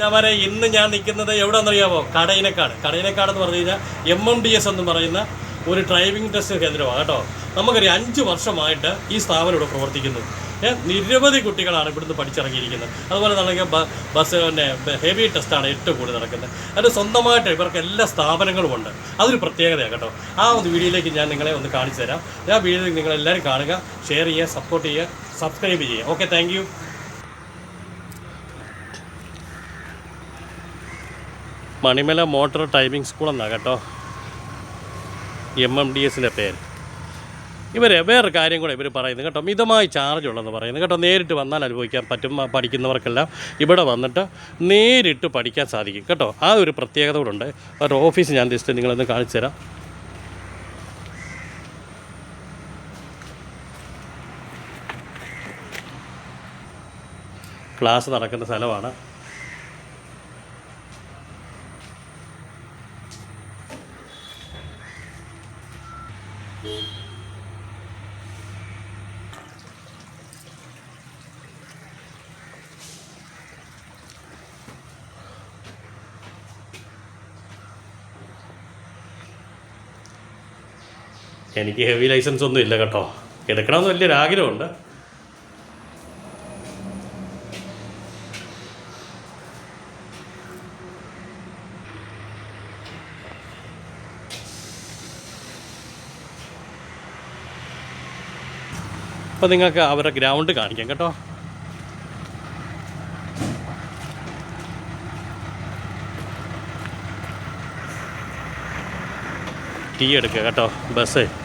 ചാമാരെ ഇന്ന് ഞാൻ നിൽക്കുന്നത് എവിടെയെന്നറിയാമോ കടയിനക്കാട്. കടയിനക്കാട് എന്ന് പറഞ്ഞു കഴിഞ്ഞാൽ എം എം ഡി എസ് എന്ന് പറയുന്ന ഒരു ഡ്രൈവിംഗ് ടെസ്റ്റ് കേന്ദ്രമാണ് കേട്ടോ. നമുക്കറിയാം അഞ്ച് വർഷമായിട്ട് ഈ സ്ഥാപനം ഇവിടെ പ്രവർത്തിക്കുന്നു. നിരവധി കുട്ടികളാണ് ഇവിടുന്ന് പഠിച്ചിറങ്ങിയിരിക്കുന്നത്. അതുപോലെ തന്നെ ബസ് പിന്നെ ഹെവി ടെസ്റ്റാണ് ഏറ്റവും കൂടുതൽ നടക്കുന്നത്. അതിന് സ്വന്തമായിട്ട് ഇവർക്ക് എല്ലാ സ്ഥാപനങ്ങളും ഉണ്ട്. അതൊരു പ്രത്യേകതയാണ് കേട്ടോ. ആ ഒരു വീഡിയോയിലേക്ക് ഞാൻ നിങ്ങളെ ഒന്ന് കാണിച്ചു തരാം. ആ വീഡിയോ നിങ്ങളെല്ലാവരും കാണുക ഷെയർ ചെയ്യുക സപ്പോർട്ട് ചെയ്യുക സബ്സ്ക്രൈബ് ചെയ്യുക. Okay thank Manimala motor timing school എന്നാണ് കേട്ടോ എം എം ഡി എസിന്റെ പേര്. ഇവർ വേറൊരു കാര്യം കൂടെ ഇവർ പറയുന്നത് കേട്ടോ. മിതമായി ചാർജ് ഉള്ളതെന്ന് പറയുന്നത് കേട്ടോ. നേരിട്ട് വന്നാൽ അനുഭവിക്കാൻ പറ്റും പഠിക്കുന്നവർക്കെല്ലാം ഇവിടെ വന്നിട്ട് നേരിട്ട് പഠിക്കാൻ സാധിക്കും കേട്ടോ. ആ ഒരു പ്രത്യേകത കൂടെ ഉണ്ട്. ഒരു ഓഫീസ് ഞാൻ ജസ്റ്റ് നിങ്ങളൊന്ന് കാണിച്ചു തരാം. ക്ലാസ് നടക്കുന്ന സ്ഥലമാണ്. എനിക്ക് ഹെവി ലൈസൻസ് ഒന്നും ഇല്ല കേട്ടോ. എടുക്കണമെന്ന് വലിയൊരു ആഗ്രഹമുണ്ട്. അപ്പോൾ നിങ്ങൾക്ക് അവരുടെ ഗ്രൗണ്ട് കാണിക്കാം കേട്ടോ. ടീ എടുക്കുക കേട്ടോ ബസ്.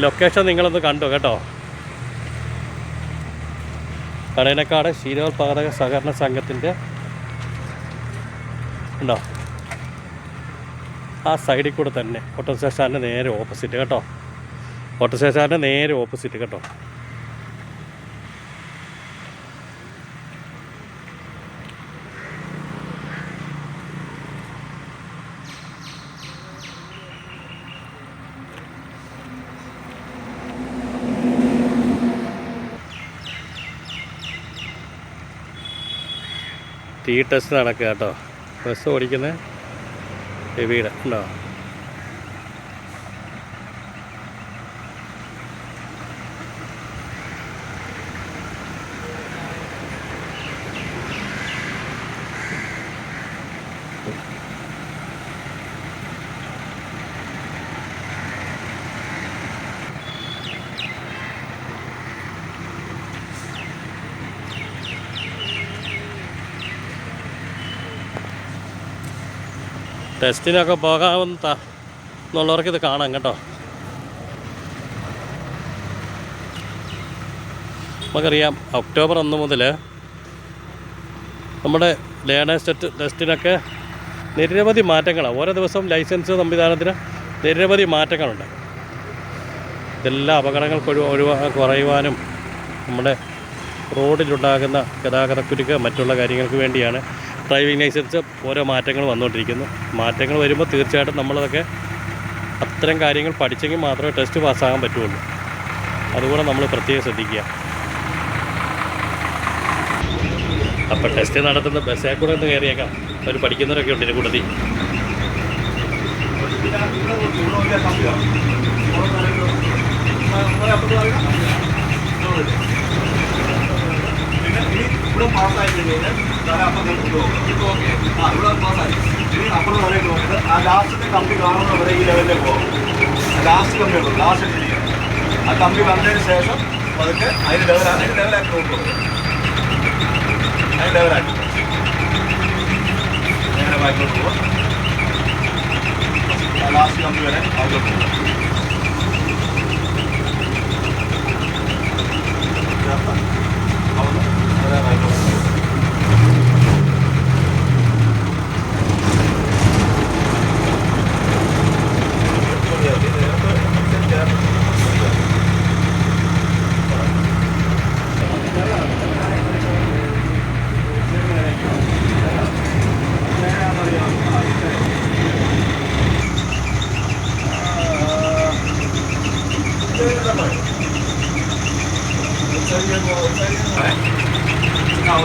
ലൊക്കേഷൻ നിങ്ങളൊന്ന് കണ്ടു കേട്ടോ. കടയനക്കാട് ക്ഷീരോത്പാദക സഹകരണ സംഘത്തിന്റെ ഉണ്ടോ? ആ സൈഡിൽ കൂടെ തന്നെ. ഓട്ടോ സ്റ്റേഷന്റെ നേരെ ഓപ്പോസിറ്റ് കേട്ടോ. ഓട്ടോ സ്റ്റേഷന്റെ നേരെ ഓപ്പോസിറ്റ് കേട്ടോ. ടീ ടെസ്റ്റ് നടക്കുക കേട്ടോ. ബസ് ഓടിക്കുന്ന ഹെവിയുടെ ഉണ്ടോ? ടെസ്റ്റിനൊക്കെ പോകാവുന്ന എന്നുള്ളവർക്ക് ഇത് കാണാം കേട്ടോ. നമുക്കറിയാം ഒക്ടോബർ ഒന്ന് മുതൽ നമ്മുടെ ലേണേഴ്സ് ടെസ്റ്റ് ടെസ്റ്റിനൊക്കെ നിരവധി മാറ്റങ്ങളാണ് ഓരോ ദിവസവും ലൈസൻസ് സംവിധാനത്തിന് നിരവധി മാറ്റങ്ങളുണ്ട്. ഇതെല്ലാം അപകടങ്ങൾക്ക് ഒഴിവാ ഒഴിവാ കുറയുവാനും നമ്മുടെ റോഡിലുണ്ടാകുന്ന ഗതാഗതക്കുരുക്ക് മറ്റുള്ള കാര്യങ്ങൾക്ക് വേണ്ടിയാണ് ഡ്രൈവിംഗ് ലൈസൻസ് ഓരോ മാറ്റങ്ങൾ വന്നുകൊണ്ടിരിക്കുന്നു മാറ്റങ്ങൾ വരുമ്പോൾ തീർച്ചയായിട്ടും നമ്മളതൊക്കെ അത്തരം കാര്യങ്ങൾ പഠിച്ചെങ്കിൽ മാത്രമേ ടെസ്റ്റ് പാസ്സാകാൻ പറ്റുള്ളൂ അതുകൂടെ നമ്മൾ പ്രത്യേകം ശ്രദ്ധിക്കുക അപ്പോൾ ടെസ്റ്റ് നടത്തുന്ന ബസ്സേ കൂടെ ഒന്ന് കയറിയേക്കാം അവർ പഠിക്കുന്നവരൊക്കെ ഉണ്ട് കൂട്ടത്തിൽ ഇനി ഇവിടെ പാസ്സായി കഴിഞ്ഞാൽ താഴെ അപ്പുറത്ത് കൊണ്ടുപോകും ആ ഇവിടെ പാസ്സായി ഇനി അപ്പുറത്ത് വരെ പോകുന്നത് ആ ലാസ്റ്റത്തെ കമ്പി കാണുന്ന വരെ ഈ ലെവലിൽ പോകും ലാസ്റ്റ് കമ്പി ഉള്ളൂ ലാസ്റ്റ് ഇല്ല ആ കമ്പി വന്നതിന് ശേഷം അതൊക്കെ അതിന് ലെവലാണ് അതിന് ലെവലാക്കി നോക്കും അതിന് ലെവലാക്കി നേരെ ബാക്കിലോട്ട് പോകും ലാസ്റ്റ് കമ്പി വരെ അതിലോട്ട് പോകും ആ